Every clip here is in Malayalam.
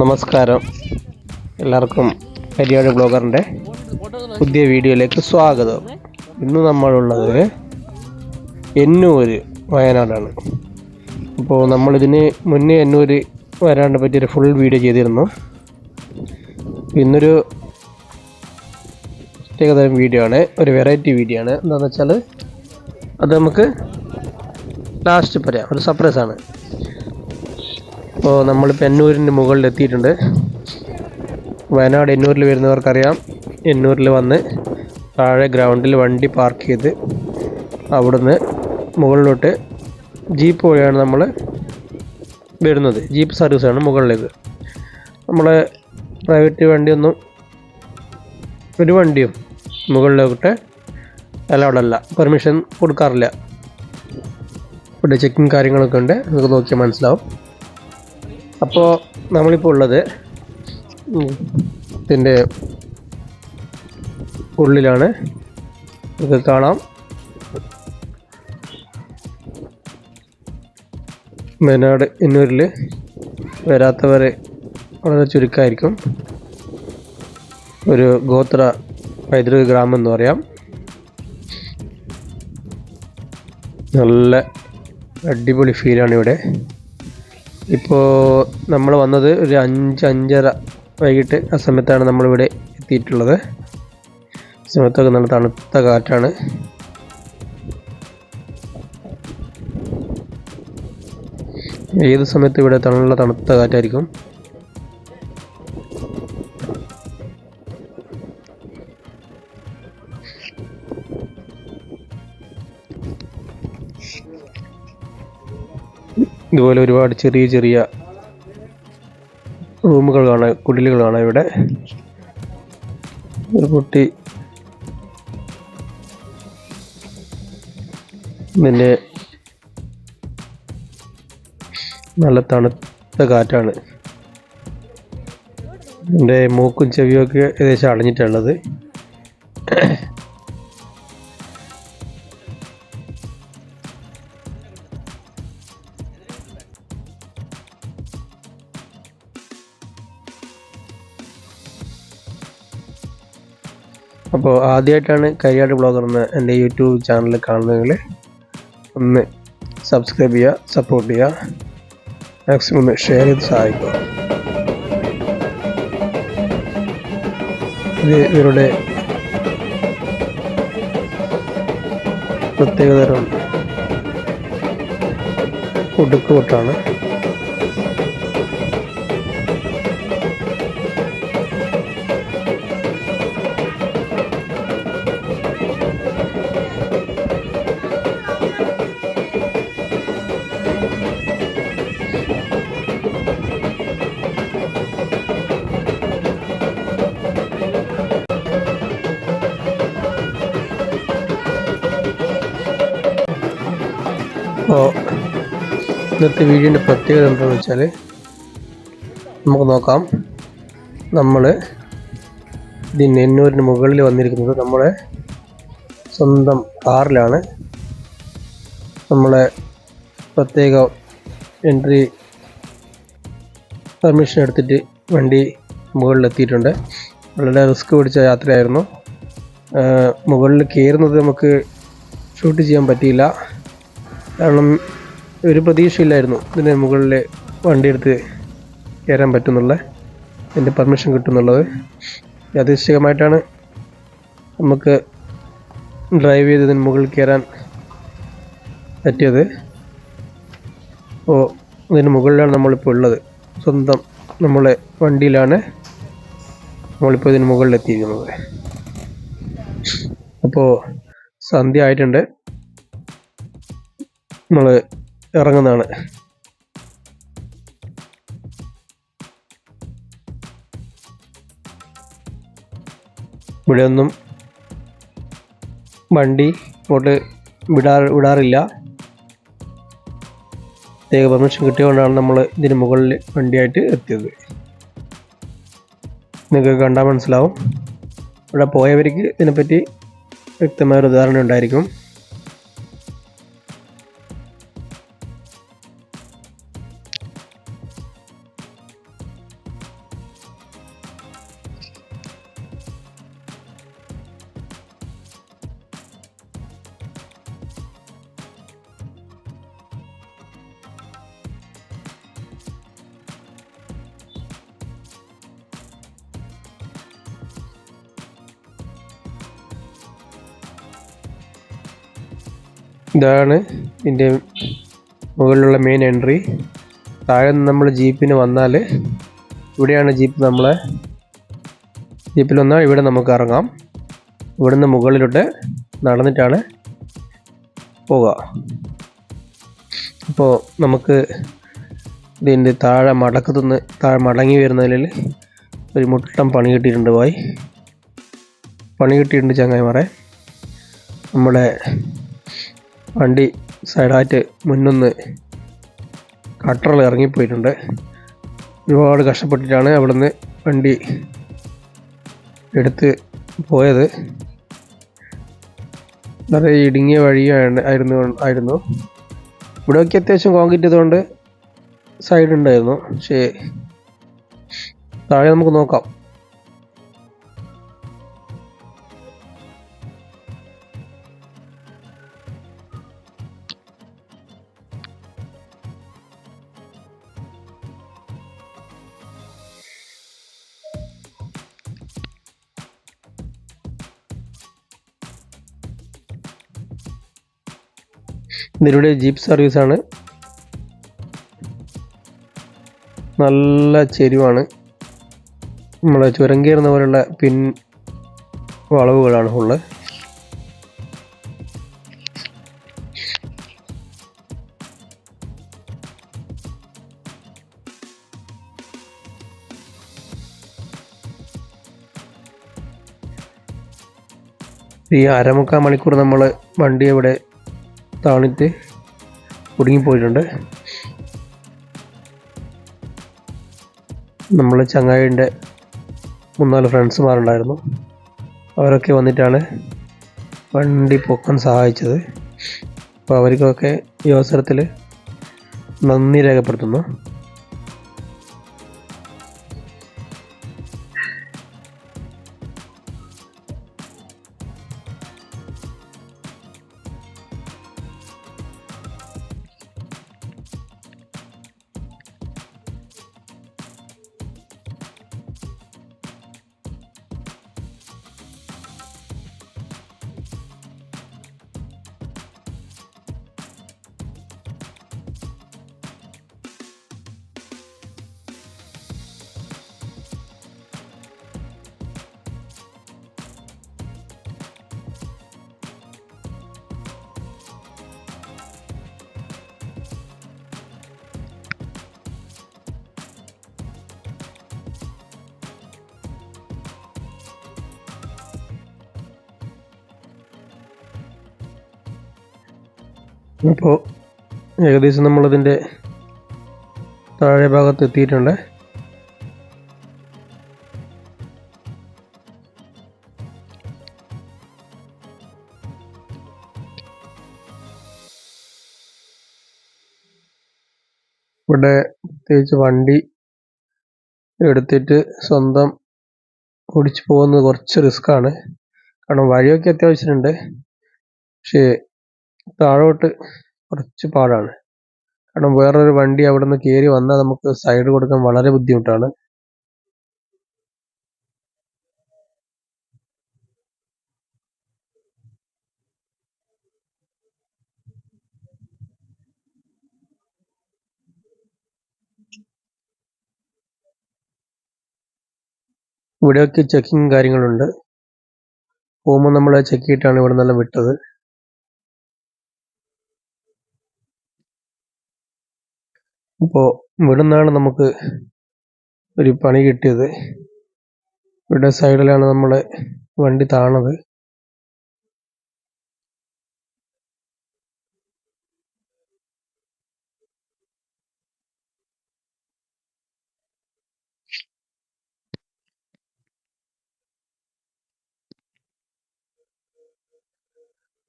നമസ്കാരം. എല്ലാവർക്കും കരിയാട് ബ്ലോഗറിന്റെ പുതിയ വീഡിയോയിലേക്ക് സ്വാഗതം. ഇന്ന് നമ്മളുള്ളത് എന്നൂര് വയനാടാണ്. അപ്പോൾ നമ്മളിതിന് മുന്നേ എന്നൂര് വരാണ്ട് പറ്റിയൊരു ഫുൾ വീഡിയോ ചെയ്തിരുന്നു. ഇന്നൊരു പ്രത്യേകതരം വീഡിയോ ആണ് ഒരു വെറൈറ്റി വീഡിയോ ആണ്. എന്താണെന്ന് വെച്ചാൽ അത് നമുക്ക് ലാസ്റ്റ് പറയാം. ഒരു സർപ്രൈസ് ആണ്. അപ്പോൾ നമ്മളിപ്പോൾ എന്നൂരിന്റെ മുകളിൽ എത്തിയിട്ടുണ്ട് വയനാട് എന്നൂരിൽ വരുന്നവർക്കറിയാം. എന്നൂരിൽ വന്ന് താഴെ ഗ്രൗണ്ടിൽ വണ്ടി പാർക്ക് ചെയ്ത് അവിടുന്ന് മുകളിലോട്ട് ജീപ്പ് വഴിയാണ് നമ്മൾ വരുന്നത്. ജീപ്പ് സർവീസാണ് മുകളിലേക്ക്. നമ്മളെ പ്രൈവറ്റ് വണ്ടിയൊന്നും ഒരു വണ്ടിയും മുകളിലോട്ട് അലൗഡ് അല്ല. പെർമിഷൻ കൊടുക്കാറില്ല. ഇവിടെ ചെക്കിങ് കാര്യങ്ങളൊക്കെ ഉണ്ട്. നമുക്ക് നോക്കിയാൽ മനസ്സിലാവും. അപ്പോൾ നമ്മളിപ്പോൾ ഉള്ളത് ഇതിന്റെ ഉള്ളിലാണ്. ഇത് കാണാം. വയനാട് എന്നൂരിൽ വരാത്തവർ വളരെ ചുരുക്കമായിരിക്കും ഒരു ഗോത്ര പൈതൃക ഗ്രാമം എന്ന് പറയാം. നല്ല അടിപൊളി ഫീലാണ് ഇവിടെ ഇപ്പോൾ നമ്മൾ വന്നത് ഒരു അഞ്ച് അഞ്ചര വൈകിട്ട് ആ സമയത്താണ് നമ്മളിവിടെ എത്തിയിട്ടുള്ളത്. സമയത്തൊക്കെ നല്ല തണുത്ത കാറ്റാണ്. ഏത് സമയത്ത് ഇവിടെ തണുള്ള തണുത്ത കാറ്റായിരിക്കും? ഇതുപോലെ ഒരുപാട് ചെറിയ ചെറിയ റൂമുകൾ കാണാൻ കുടിലുകൾ കാണാം ഇവിടെ ഒരു കുട്ടി പിന്നെ നല്ല തണുത്ത കാറ്റാണ്. എന്റെ മൂക്കും ചെവിയൊക്കെ ഏകദേശം അടഞ്ഞിട്ടുള്ളത്. അപ്പോൾ ആദ്യമായിട്ടാണ് കരിയാട് ബ്ലോഗർ എന്ന എന്റെ യൂട്യൂബ് ചാനൽ കാണുന്നതെങ്കിൽ ഒന്ന് സബ്സ്ക്രൈബ് ചെയ്യുക സപ്പോർട്ട് ചെയ്യുക. മാക്സിമം ഒന്ന് ഷെയർ ചെയ്ത് സഹായിക്കുക. ഇത് ഇവരുടെ പ്രത്യേകതരം ഉടുക്കുകൊട്ടാണ് അപ്പോൾ ഇന്നത്തെ വീഡിയോന്റെ പ്രത്യേകത എന്താണെന്ന് വെച്ചാൽ നമുക്ക് നോക്കാം. നമ്മൾ ഇതിന് എന്നൂരിന് മുകളിൽ വന്നിരിക്കുന്നത് നമ്മളെ സ്വന്തം കാറിലാണ്. നമ്മളെ പ്രത്യേക എൻട്രി പെർമിഷൻ എടുത്തിട്ട് വണ്ടി മുകളിലെത്തിയിട്ടുണ്ട് വളരെ റിസ്ക് പിടിച്ച യാത്രയായിരുന്നു. മുകളിൽ കയറുന്നത് നമുക്ക് ഷൂട്ട് ചെയ്യാൻ പറ്റിയില്ല. കാരണം ഒരു പ്രതീക്ഷയില്ലായിരുന്നു ഇതിന് മുകളിൽ വണ്ടി എടുത്ത് കയറാൻ പറ്റുന്നുള്ള എന്റെ പെർമിഷൻ കിട്ടുന്നുള്ളത്. യാദൃശ്ചികമായിട്ടാണ് നമുക്ക് ഡ്രൈവ് ചെയ്ത് ഇതിന് മുകളിൽ കയറാൻ പറ്റിയത്. അപ്പോൾ ഇതിന് മുകളിലാണ് നമ്മളിപ്പോൾ ഉള്ളത്. സ്വന്തം നമ്മളെ വണ്ടിയിലാണ് നമ്മളിപ്പോൾ ഇതിന് മുകളിലെത്തിയിരിക്കുന്നത്. അപ്പോൾ സന്ധ്യ ആയിട്ടുണ്ട്. നമ്മൾ ഇറങ്ങുന്നതാണ്. ഇവിടെയൊന്നും വണ്ടി ഇങ്ങോട്ട് വിടാ വിടാറില്ല. പ്രത്യേക പെർമിഷൻ കിട്ടിയതുകൊണ്ടാണ് നമ്മൾ ഇതിന് മുകളിൽ വണ്ടിയായിട്ട് എത്തിയത്. നിങ്ങൾക്ക് കണ്ടാൽ മനസ്സിലാവും. ഇവിടെ പോയവർക്ക് ഇതിനെപ്പറ്റി വ്യക്തമായൊരു ഉദാഹരണം ഉണ്ടായിരിക്കും ഇതാണ് ഇതിന്റെ മുകളിലുള്ള മെയിൻ എൻട്രി താഴെ നിന്ന് നമ്മൾ ജീപ്പിന് വന്നാൽ ഇവിടെയാണ് ജീപ്പ് നമ്മളെ ജീപ്പിൽ വന്നാൽ ഇവിടെ നമുക്ക് ഇറങ്ങാം. ഇവിടുന്ന് മുകളിലോട്ട് നടന്നിട്ടാണ് പോവുക. അപ്പോൾ നമുക്ക് ഇതിന്റെ താഴെ മടക്കത്തുനിന്ന് താഴെ മടങ്ങി വരുന്നതിൽ ഒരു മുട്ടം പണി കിട്ടിയിട്ടുണ്ട് പോയി പണി കിട്ടിയിട്ടുണ്ട് ചങ്ങായിമാരെ. നമ്മുടെ വണ്ടി സൈഡായിട്ട് മുന്നൊന്ന് കട്ടറിൽ ഇറങ്ങിപ്പോയിട്ടുണ്ട്. ഒരുപാട് കഷ്ടപ്പെട്ടിട്ടാണ് അവിടുന്ന് വണ്ടി എടുത്ത് പോയത്. വളരെ ഇടുങ്ങിയ വഴിയാണ് ആയിരുന്നു ആയിരുന്നു. ഇവിടെയൊക്കെ അത്യാവശ്യം കോൺക്രീറ്റ് ചെയ്തുകൊണ്ട് സൈഡ് ഉണ്ടായിരുന്നു. പക്ഷേ താഴെ നമുക്ക് നോക്കാം. ഇതിലൂടെ ജീപ്പ് സർവീസാണ് നല്ല ചെരിവാണ്. നമ്മളെ ചുരം കയറുന്ന പോലുള്ള പിൻ വളവുകളാണ് ഫുള്ള് ഈ അരമുക്കാൽ മണിക്കൂർ നമ്മൾ വണ്ടി ഇവിടെ താണിട്ട് കുടുങ്ങിപ്പോയിട്ടുണ്ട്. നമ്മൾ ചങ്ങായിന്റെ മൂന്നാൽ ഫ്രണ്ട്സുമാരുണ്ടായിരുന്നു. അവരൊക്കെ വന്നിട്ടാണ് വണ്ടി പൊക്കാൻ സഹായിച്ചത്. അപ്പോൾ അവർക്കൊക്കെ ഈ അവസരത്തിൽ നന്ദി രേഖപ്പെടുത്തുന്നു. അപ്പോൾ ഏകദേശം നമ്മളതിന്റെ താഴെ ഭാഗത്ത് എത്തിയിട്ടുണ്ട് ഇവിടെ പ്രത്യേകിച്ച് വണ്ടി എടുത്തിട്ട് സ്വന്തം ഓടിച്ചു പോകുന്നത് കുറച്ച് റിസ്ക്കാണ്. കാരണം വഴിയൊക്കെ അത്യാവശ്യമുണ്ട് പക്ഷേ താഴോട്ട് കുറച്ച് പാടാണ്. കാരണം വേറൊരു വണ്ടി അവിടെ നിന്ന് കയറി വന്നാൽ നമുക്ക് സൈഡ് കൊടുക്കാൻ വളരെ ബുദ്ധിമുട്ടാണ്. ഇവിടെയൊക്കെ ചെക്കിങ് കാര്യങ്ങളുണ്ട്. പോകുമ്പോൾ നമ്മൾ ചെക്ക് ചെയ്തിട്ടാണ് ഇവിടെ നിന്നെല്ലാം വിട്ടത്. അപ്പോൾ ഇവിടെ നിന്നാണ് നമുക്ക് ഒരു പണി കിട്ടിയത്. ഇവിടെ സൈഡിലാണ് നമ്മളെ വണ്ടി താണത്.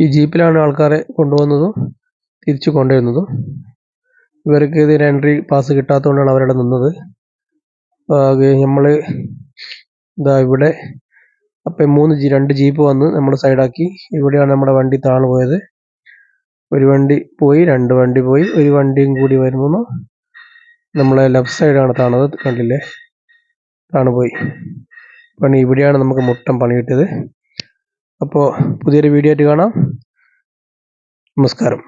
ഈ ജീപ്പിലാണ് ആൾക്കാരെ കൊണ്ടുവന്നതും തിരിച്ചു കൊണ്ടുവരുന്നതും. ഇവർക്ക് ഇതിന് എൻട്രി പാസ് കിട്ടാത്തതുകൊണ്ടാണ് അവരവിടെ നിന്നത്. നമ്മൾ ഇതാ ഇവിടെ അപ്പം മൂന്ന് ജി രണ്ട് ജീപ്പ് വന്ന് നമ്മൾ സൈഡാക്കി ഇവിടെയാണ് നമ്മുടെ വണ്ടി താണു പോയത്. ഒരു വണ്ടി പോയി രണ്ട് വണ്ടി പോയി. ഒരു വണ്ടിയും കൂടി വരുമ്പോൾ നമ്മളെ ലെഫ്റ്റ് സൈഡാണ് താണത് കണ്ടില്ലേ? താണു പോയി. പണി ഇവിടെയാണ് നമുക്ക് മുട്ടം പണി കിട്ടിയത്. അപ്പോൾ പുതിയൊരു വീഡിയോ ആയിട്ട് കാണാം. നമസ്കാരം.